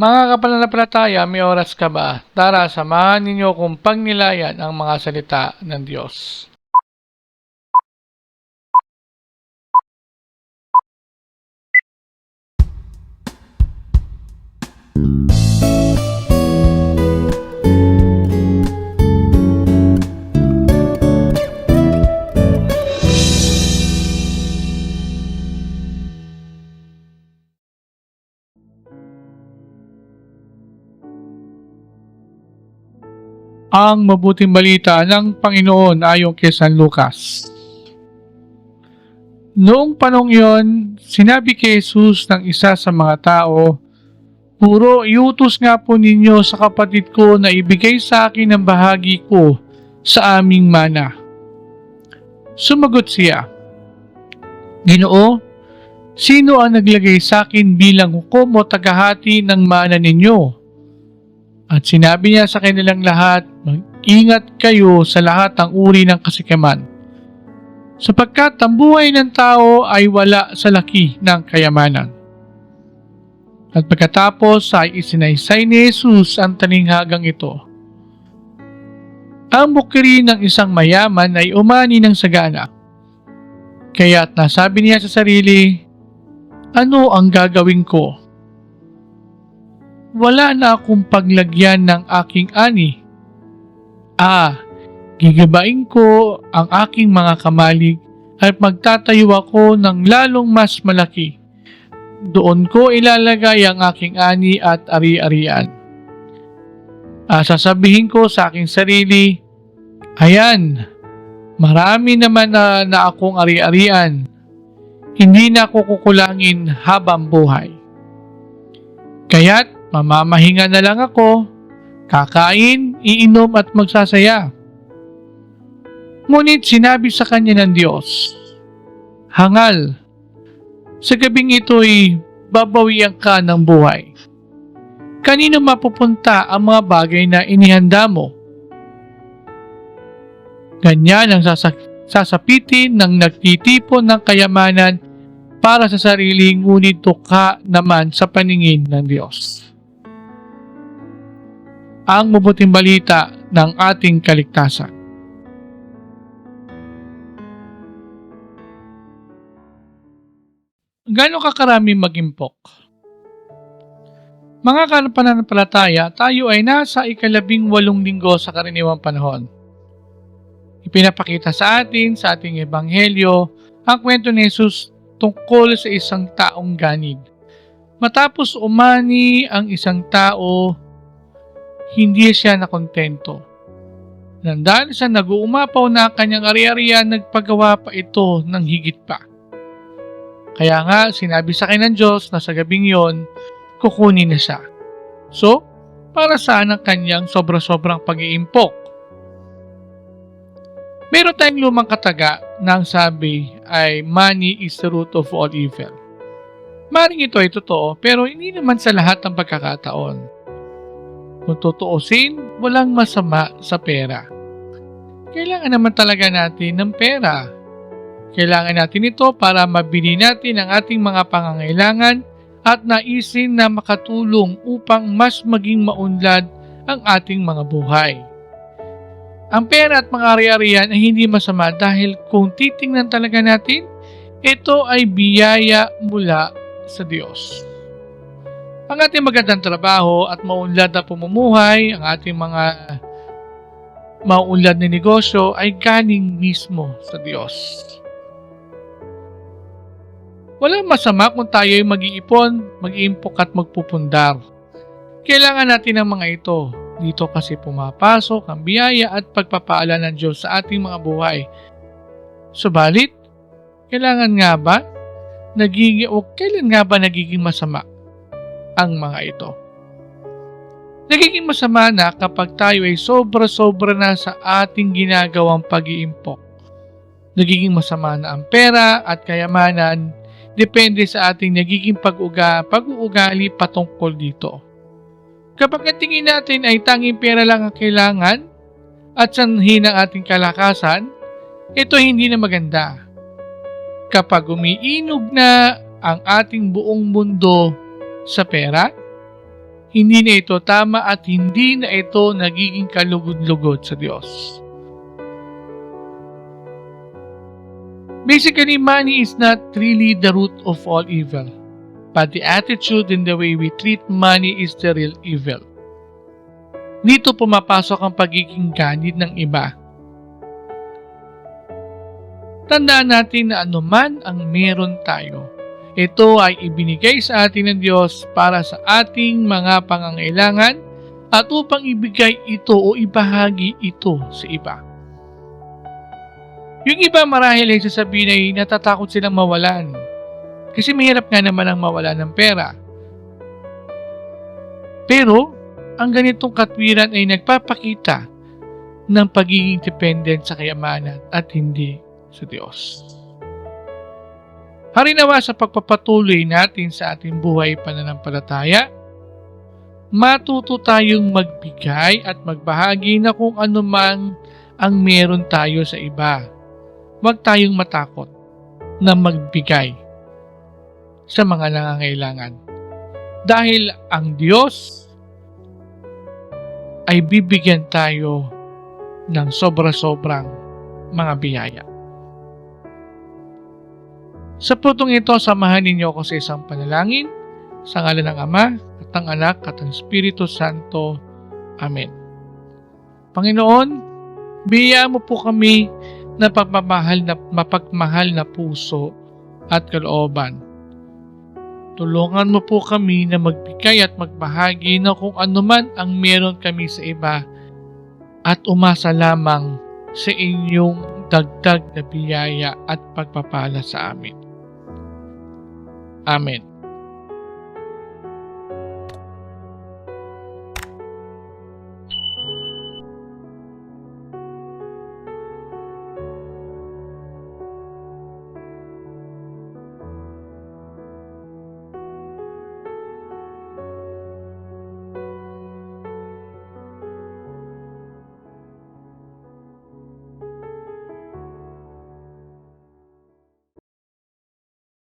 Mga kapananampalataya, may oras ka ba? Tara, samahan ninyo kung pagnilayan ang mga salita ng Diyos. Ang mabuting balita ng Panginoon ayon kay San Lucas. Noong panong iyon, sinabi kay Jesus ng isa sa mga tao, Puro, iutos nga po ninyo sa kapatid ko na ibigay sa akin ang bahagi ko sa aming mana. Sumagot siya, Ginoo, sino ang naglagay sa akin bilang hukom o tagahati ng mana ninyo? At sinabi niya sa kanilang lahat, mag-ingat kayo sa lahat ng uri ng kasikaman. Sapagkat ang buhay ng tao ay wala sa laki ng kayamanan. At pagkatapos ay isinaysay ni Jesus ang talinghagang ito. Ang bukiri ng isang mayaman ay umani ng sagana. Kaya't nasabi niya sa sarili, Ano ang gagawin ko? Wala na akong paglagyan ng aking ani. Ah, gigabain ko ang aking mga kamalig at magtatayo ako ng lalong mas malaki. Doon ko ilalagay ang aking ani at ari-arian. Ah, sasabihin ko sa aking sarili, Ayan, marami naman na, na akong ari-arian. Hindi na ako kukulangin habang buhay. Kaya't Mamamahinga na lang ako, kakain, iinom at magsasaya. Ngunit sinabi sa kanya ng Diyos, Hangal, sa gabing ito'y babawian ka ng buhay. Kanino mapupunta ang mga bagay na inihanda mo? Ganyan ang sasak- sasapitin ng nagtitipon ng kayamanan para sa sarili ngunit tuka naman sa paningin ng Diyos ang mabuting balita ng ating kaligtasan. Gano'ng kakarami mag-impok? Mga pananampalataya, tayo ay nasa ikalabing walong linggo sa karaniwang panahon. Ipinapakita sa atin, sa ating ebanghelyo, ang kwento ni Jesus tungkol sa isang taong ganid. Matapos umani ang isang tao hindi siya nakontento. Nandaan siya nag-uumapaw na kanyang ari-arian, nagpagawa pa ito ng higit pa. Kaya nga, sinabi sa akin ng Diyos na sa gabing yon, kukunin na siya. So, para saan ang kanyang sobra-sobrang pag-iimpok? Meron tayong lumang kataga na ang sabi ay money is the root of all evil. Maring ito ay totoo pero hindi naman sa lahat ng pagkakataon. Kung tutuusin, walang masama sa pera. Kailangan naman talaga natin ng pera. Kailangan natin ito para mabili natin ang ating mga pangangailangan at naisin na makatulong upang mas maging maunlad ang ating mga buhay. Ang pera at mga ari-arian ay hindi masama dahil kung titingnan talaga natin, ito ay biyaya mula sa Diyos. Ang ating magandang trabaho at maunlad na pumumuhay, ang ating mga maunlad na negosyo ay galing mismo sa Diyos. Walang masama kung tayo ay mag-iipon, mag-iimpok at magpupundar. Kailangan natin ang mga ito. Dito kasi pumapasok ang biyaya at pagpapaala ng Diyos sa ating mga buhay. Subalit, kailangan nga ba nagiging o kailan nga ba nagiging masama ang mga ito. Nagiging masama na kapag tayo ay sobra-sobra na sa ating ginagawang pag-iimpok. Nagiging masama na ang pera at kayamanan depende sa ating nagiging pag-uga, pag-uugali patungkol dito. Kapag tingin natin ay tanging pera lang ang kailangan at sanhin ang ating kalakasan, ito hindi na maganda. Kapag umiinog na ang ating buong mundo sa pera, hindi na ito tama at hindi na ito nagiging kalugod-lugod sa Diyos. Basically, money is not really the root of all evil, but the attitude and the way we treat money is the real evil. Dito pumapasok ang pagiging ganid ng iba. Tandaan natin na anuman ang meron tayo, ito ay ibinigay sa atin ng Diyos para sa ating mga pangangailangan at upang ibigay ito o ibahagi ito sa iba. Yung iba marahil ay sasabihin ay natatakot silang mawalan. Kasi mahirap nga naman ang mawalan ng pera. Pero, ang ganitong katwiran ay nagpapakita ng pagiging dependent sa kayamanan at hindi sa Diyos. Harinawa sa pagpapatuloy natin sa ating buhay pananampalataya, matuto tayong magbigay at magbahagi na kung ano man ang meron tayo sa iba. Huwag tayong matakot na magbigay sa mga nangangailangan. Dahil ang Diyos ay bibigyan tayo ng sobra-sobrang mga biyaya. Sa putong ito, samahan ninyo ako sa isang panalangin sa ngalan ng Ama at ng Anak at ng Espiritu Santo. Amen. Panginoon, biyayaan mo po kami na pagmamahal na mapagmahal na puso at kalooban. Tulungan mo po kami na magbigay at magbahagi na kung anuman ang meron kami sa iba at umasa lamang sa inyong dagdag na biyaya at pagpapala sa amin. Amen.